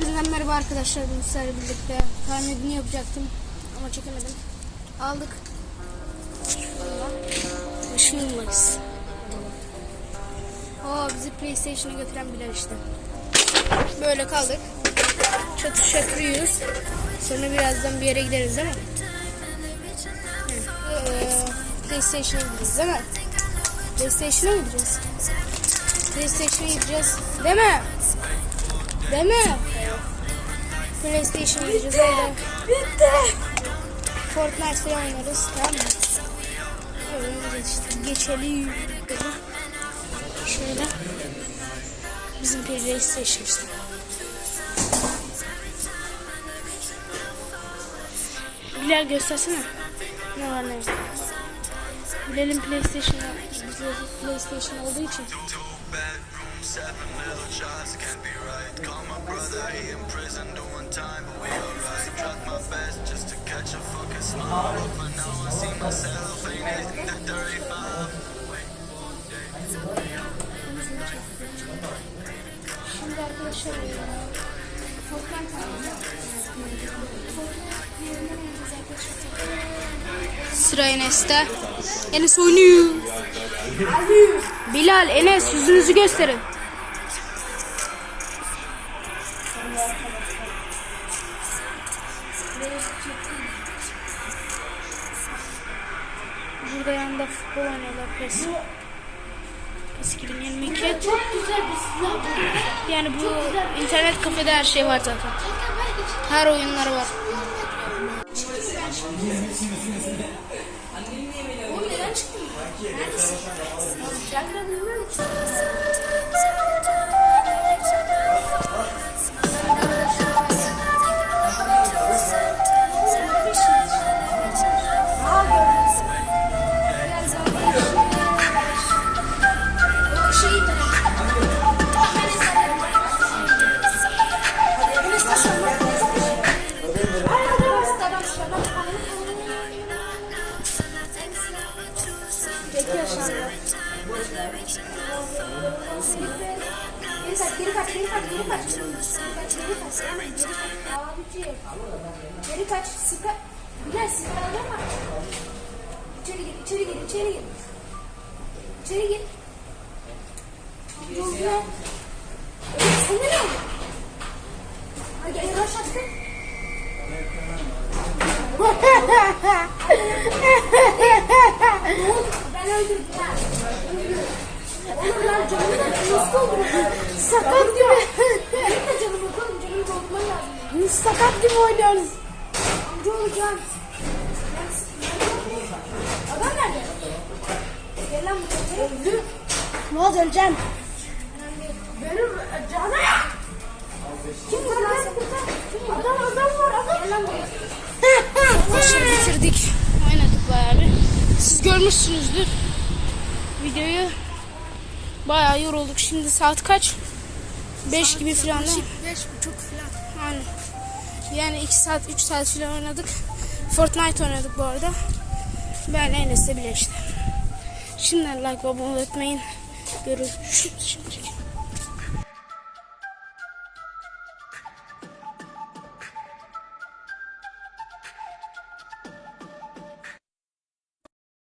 Hepinizden merhaba arkadaşlar. Sizlerle birlikte tahminini yapacaktım ama çekemedim. Aldık. Işığın Max. Oo bizi PlayStation'a götüren Bilal işte. Böyle kaldık. Çatış şakrıyız. Sonra birazdan bir yere gideriz değil mi? Ee, PlayStation'a gideceğiz değil mi? PlayStation'a gideceğiz? PlayStation'a gideceğiz. Değil mi? Değil mi? PlayStation'a gideceğiz orada. Bitti. Fortnite falan oynarız tamam mı? Öyle geçti. Geçelim. Şöyle. Bizim PlayStation işte. Bilal göstersene. Ne var ne yok. Bilal'in PlayStation'ı bizde PlayStation olduğu için bedrooms, seven little shots, can't be right. Call my brother, he in prison doing time, but we alright. Tried my best just to catch a fucking smile, but for now I see myself ain't anything that 35. Şimdi arkadaşlar Fortnite. Sıra Enes'te. Enes oynuyor. Bilal, Enes yüzünüzü gösterin. Burada yanında futbol oynuyorlar PES. PES 2022. Çok güzel bir silah. Yani bu internet kafede her şey var zaten. Her oyunları var. Oğlum neden çıktın? Neredesin? Tiyatroda bilmiyorum ki. Geri kaç, geri kaç, geri kaç, geri kaç. Geri kaç, geri kaç. Abiciğim. Geri kaç, sıkı. Bilal sıkı alama. İçeri gir, içeri gir, içeri gir. İçeri gir. Amca ya. Oğlum sen nereye aldın? Hadi gel, yavaş attın. Ben öldürdüm ha. Sakat gibi. Benim de canım yok oğlum. Canımı doldurman lazım. Sakat gibi oynuyoruz. Amca olacağım. Adam nerede? Gel lan buraya. Öldü. Ne oldu öleceksin? Benim canım. Kim var lan? Adam adam var adam. Gel lan buraya. Maçları bitirdik. Oynadık bayağı bir. Siz görmüşsünüzdür videoyu. Bayağı yorulduk. Şimdi saat kaç? 5 gibi falan. değil mi? Beş buçuk falan. Aynen. Yani 2 saat 3 saat falan oynadık. Fortnite oynadık bu arada. Ben Enes'le bile işte. Şimdiden like ve abone unutmayın. Görüşürüz. Şimdi.